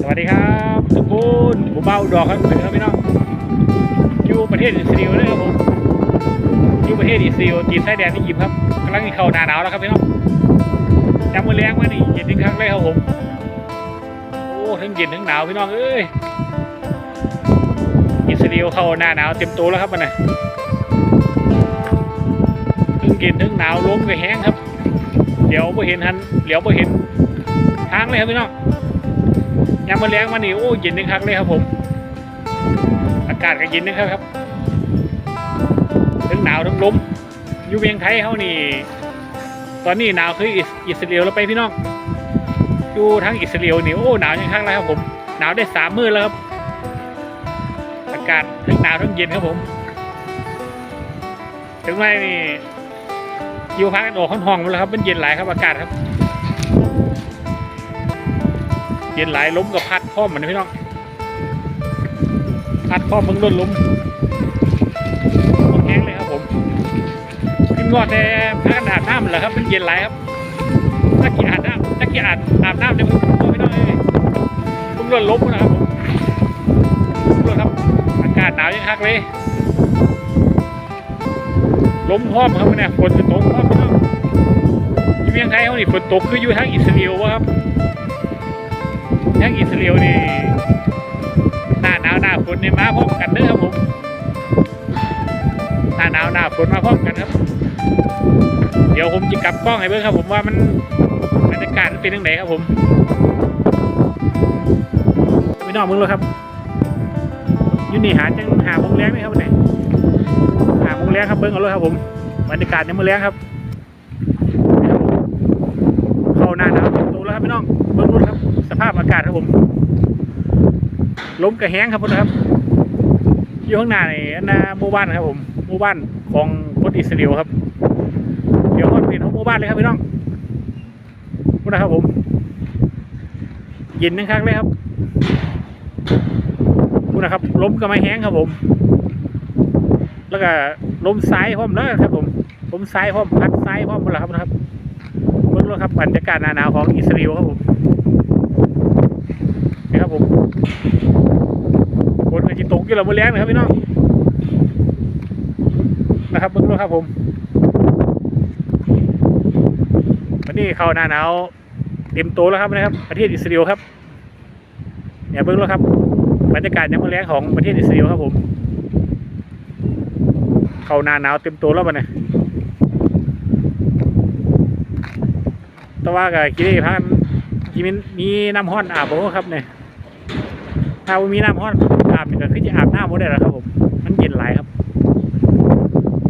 สวัสดีครับทุกคนผมเบ้าดอกครับถึงครับพี่น้องอยู่ประเทศอิสราเอลเลยครับผมอยู่ประเทศอิสราเอลจีนไส้แดนนี่ยิบครับกำลังเข้าหนาหนาวแล้วครับพี่น้องจำมือแรงมานี่เย็นถึงครั้งเลยครับผมโอ้ทั้งเย็นทั้งหนาวพี่น้องเอ้ยอิสราเอลเข้าหน้าหนาวเต็มตัวแล้วครับมันน่ะทั้งเย็นทั้งหนาวล้มก็แห้งครับเดี๋ยวไ่เห็นทันเดี๋ยวไ่เห็นทางเลยครับพี่น้อง ยามมาแรงมานี่โอ้เย็นนึงครับเลยครับผม อากาศก็เย็นนึงครับครับทั้งหนาวทั้งลมอยู่เมืองไทยเขานี่ ตอนนี้หนาวคืออิสอิสราเอลแล้วไปพี่น้องอยู่ทั้งอิสราเอลนี่โอ้หนาวยังข้างไรครับผมหนาวได้สามมื้อแล้วครับอากาศทั้งหนาวทั้งเย็นครับผม ถึงไม่นี่อยู่พักกันออกห้องหมดแล้วครับมันเย็นหลายครับอากาศครับ เย็นหลายล้มกับพัดพ่อมเหมือนพี่น้องพัดพ่อมมึงล้นล้มแห้งเลยครับผมขึ้นงอแต่พักกันอาบน้ำเหรอครับมันเย็นหลายครับนักกีอาบน้ำนักกีอาบอาบน้ำเดี๋ยวมึงพี่น้องเอ้มึงล้นล้มนะครับผมล้นครับอากาศหนาวยังคักเลยล้มพร้อมครับเนี่ยฝนจะตกพร้อมพี่น้องที่เมืองไทยเขานี่ฝนตกคืออยู่ทางอิสราเอลวะครับ ทั้งอิสราเอลนี่หน้าหนาวหน้าฝนนี่มาพร้อมกันเด้อครับผมหน้าหนาวหน้าฝนมาพร้อมกันครับ เดี๋ยวผมจะกลับกล้องให้เบิ่งครับ ผมว่ามันบรรยากาศเป็นยังไงครับผมไม่นอกมึงเลยครับยูนี่หาจังหาโมงแรงไหมครับวันไหนหาโมงแรงครับเบิ่งเอาเลยครับผมบรรยากาศในมือแรงครับ เข้าหน้าหนาวตัวแล้วครับพี่น้องเบิ่งรถครับ สภาพอากาศครับผมลมกระแห้งครับผมนะครับอยู่ข้างหน้านี่อันนาหมู่บ้านครับผมหมู่บ้านของคนอิสราเอลครับ เดี๋ยวฮอดเป็นของหมู่บ้านเลยครับพี่น้องพูดนะครับผมเย็นนึงครั้งเลยครับพูดนะครับลมก็ไม่แห้งครับผม แล้วก็ลมซ้ายพร้อมแล้วครับผมลมซ้ายพร้อมพัดซ้ายพร้อมหมดแล้วครับนะครับเบิ่งเลยครับบรรยากาศหนาวของอิสราเอลครับผมนี่ครับผม ฝนกระจิตกอยู่แล้วมือแรงนะครับพี่น้องนะครับเบิ้งดูครับผมวันนี้เข้าหน้าหนาวเต็มโตแล้วครับนะครับ ประเทศอิสราเอลครับเนี่ยเบิ้งดูครับบรรยากาศยามมือแรงของประเทศอิสราเอลครับผม เข้าหน้าหนาวเต็มโตแล้วมันเนี่ยแต่ว่ากับกิเลพันที่มันมีน้ำห้อนอาบบ่ครับเนี่ย ถ้าบ่มีน้ำห้อนอาบนี่ก็คือจะอาบน้ำบ่ได้แล้วครับผมมันเย็นหลายครับ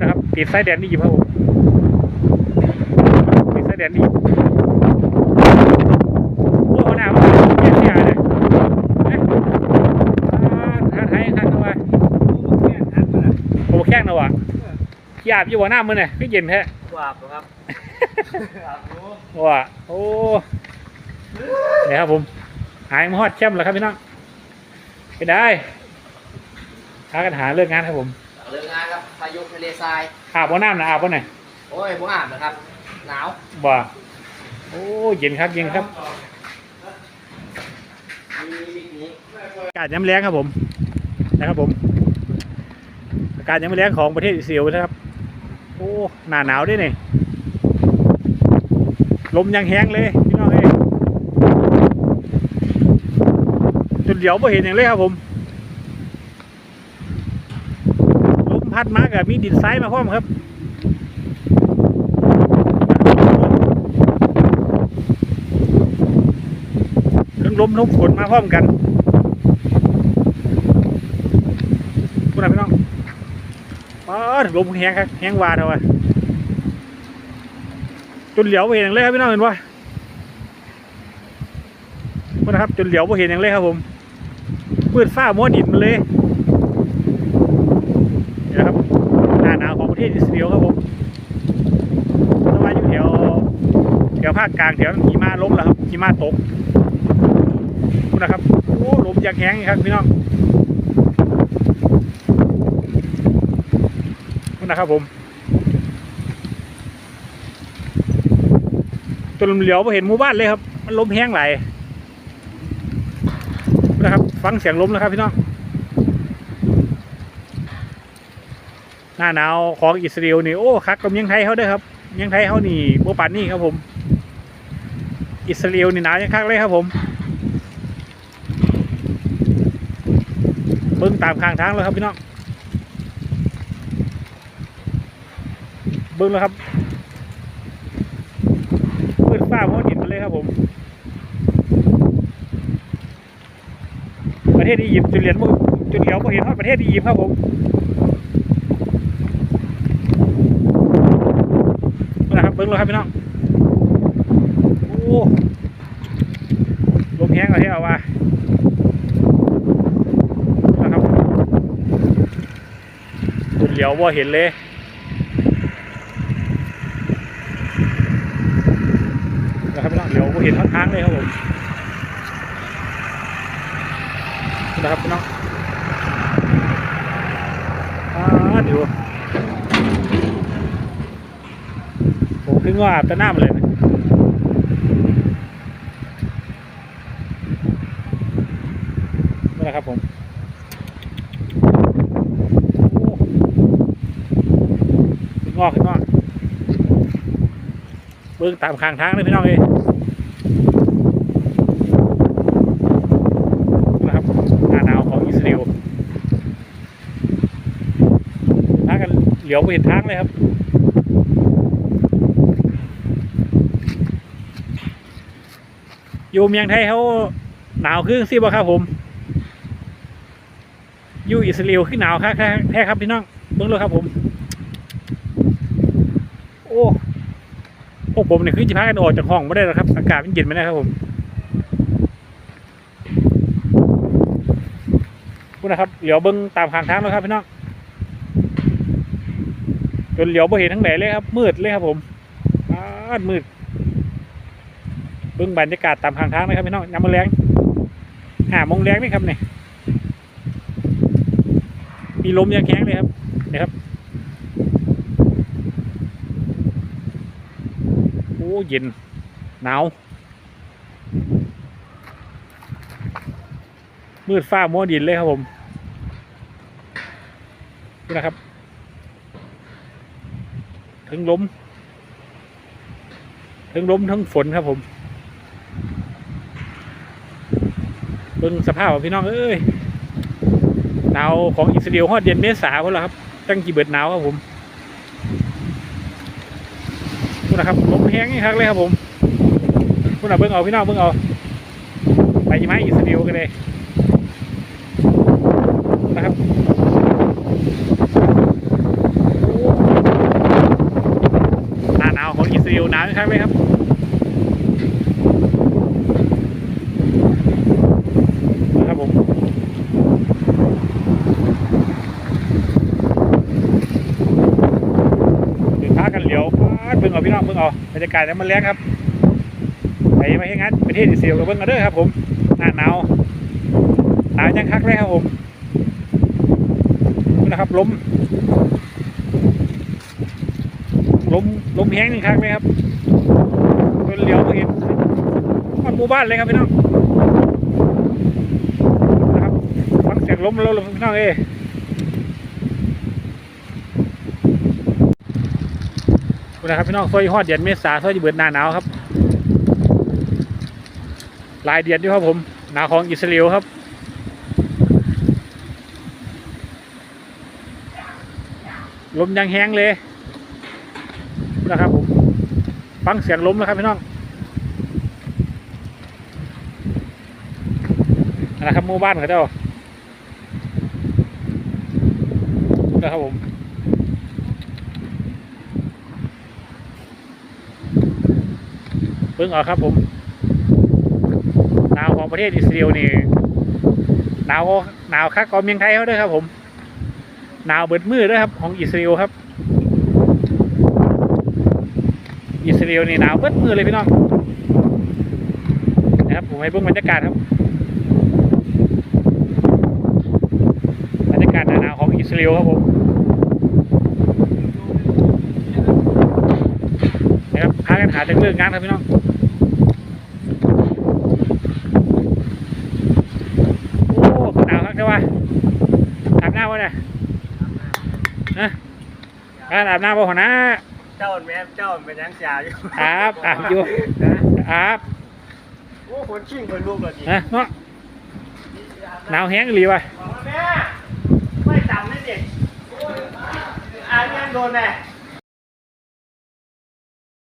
นะครับติดไส้แดนนี่อยู่ครับผมติดไส้แดนนี่อยู่โอ้หน้ามันเย็นเสียเลยเอ๊ะอ่าไทยคันเข้ามาโอ้แข้งนะวะขี้อาบอยู่บ่น้ำมันเนี่ยก็เย็นแท้กว่าบครับอาบรู้ว่าโอ้เนี่ยครับผมหายมาฮอดแคมป์แล้วครับพี่น้อง ไปได้หากันหาเรื่องงานครับผมเลิกงานครับพายุทะเลทรายอาบว่าน้ำนะอาบว่าไหนโอ้ยผมอาบนะครับ หนาวบ่าโอ้เย็นครับเย็นครับมีปิกนิกอากาศย้ำแรงครับผมนะครับผมอากาศย้ำแรงของประเทศอิสราเอลนะครับโอ้หนาหนาวด้วยนี่ลมยังแห้งเลยพี่น้องเอ้ย จุดเดียวไ่เห็นอย่างเลยครับผมลมพัดมากับมีดินทรายมาพร้อมครับทั้งลมทั้งฝนมาพร้อมกันพูดอะไรพี่น้องอ๋อลมแห้งครับแห้งวาเท่าไหร่จนเหลียวไปเห็นอย่างเลยครับพี่น้องเห็นว่าพูดนะครับจนเหลียวไปเห็นอย่างเลยครับผม มืดฟ้ามัวดินมาเลยนี่นะครับหน้าหนาวของประเทศอิสราเอลครับผมสบายอยู่แถวแถวภาคกลางแถวหิมะล้มแล้วครับหิมะตกคุณนะครับโอ้ลมยากแห้งครับพี่น้องคุณนะครับผมจนเหลียวไปเห็นหมู่บ้านเลยครับ มันลมแห้งไหล ฟังเสียงลมแล้วครับพี่น้อง หน้าหนาวของอิสราเอลนี่โอ้คักกับเมืองไทยเขาด้อครับเมืองไทยเขานี่โบปานนี่ครับผม อิสราเอลนี่หนาวยังคักเลยครับผมเบิ้งตามข้างทางแล้วครับพี่น้อง เบิ้งแล้วครับมืดฟ้ามัวดินมาเลยครับผม ประเทศอียิปต์จุดเหรียญจุดเดียวพอเห็นว่าประเทศอียิปต์ครับผมนะครับเบิ้งแล้วครับพี่น้องโอ้ลมแห้งเลยที่เอาว่านะครับจุดเหลียวว่าเห็นเลยนะครับพี่น้องเดี๋ยวผมเห็นท่อนทางเลยครับผม นะครับพี่น้องอ่าเดี๋ยวผมขึ้นว่าอแต่น้ำเลยนะนี่แหละครับผมโอ้ขึ้นงอกขึ้นงอกเบิ่งตามข้างทางเลยพี่น้องเอ้นะครับหน้าหนาวของอิสราเอลทางกัน เหลียวไปเห็นทางเลยครับอยู่เมืองไทยเขาหนาวขึ้นสิบ่ครับผมอยู่อิสราเอลขึ้นหนาวครับแท้ครับพี่น้องเบิ่งเลยครับผม โอ้พวกผมเนี่ยคือจะพากันออกจากห้องไม่ได้หรอกครับ อากาศมันเย็นไม่ได้ครับผมพูดนะครับเหลียวเบิ้งตามข้างทางแล้วครับพี่น้อง จนเหลียวบ่เห็นทั้งไหนเลยครับ มืดเลยครับผมอ้าดมืดเบิ้งบรรยากาศตามข้างทางนะครับพี่น้องยามมืแรงหามงแรงนี่ครับเนี่ยมีลมยังแข็งเลยครับนี่ครับโอ้เย็นหนาวมืดฟ้ามัวดินเลยครับผมนี่นะครับ ทั้งล้ม ทั้งล้มทั้งฝนครับผมเบิ่งสภาพของพี่น้องเอ้ยหนาวของอิสราเอลฮอดเดือนเมษาพุ่นล้วครับตั้งกี่เบิดหนาวครับผมคุณนะครับลมแห้งนี่ครับเลยครับผมคุณน่ะเบิ่งเอาพี่น้องเบิ่งเอาไปยี่ไม้อิสราเอลกันเลยนะครับหน้าหนาวของอิสราเอลห นาวอีกครั้งเลยครับนะครับผมเดินทางกันเหลียวเบิ่งเอาพี่น้องเบิ่งเอาบรรยากาศนั้นมันแรงครับไปมาให้งั้นประเทศอิสราเอลกับเบิ่งกันเด้อครับ ผมหน้าหนาวหนาวยังคักเลยครับผมนี่นะครับลมลมล้มแห้งนี่คักเลยครับ นเลี้ยวเห็นมันหมู่บ้านเลยครับพี่น้องนะครับฟังเสียงลมแล้วลมพี่น้องเอ้ยคุณนะครับพี่น้องซอยฮอดเดือนเมษาซอยจะเบิดหน้าหนาวครับลายเดือนด้วยครับผมหนาวของอิสราเอลครับลมยังแห้งเลยนะครับผม ฟังเสียงล้มนะครับพี่น้องนะครับหมู่บ้านเขาเจ้านะครับผมเพิ่งเอาครับผมหนาวของประเทศอิสราเอลนี่หนาวหนาวคักกว่าเมืองไทยเขาด้วยครับผมหนาวเบิดมือด้วยครับของอิสราเอลครับ อิสราเอลนี่หนาวเบิดมือเลยพี่น้องนะครับผมให้เบิ่งบรรยากาศครับบรรยากาศหนาวของอิสราเอลครับผมนะครับพากันหาจังเรื่องงานครับพี่น้องโอ้าวะเนี่ยนะการอาบน้ำบ่หัวหน้า เจ้าแม่เจ้าเป็นยังจ่าอยู่ครับอาบอยู่ครับโอ้คนชิ่งคนลูกเลยดินะเนาะหนาวแห้งอีหรือวะบอกว่าแม่ไม่จำไม่เด็กอ่านยังโดนแน่อ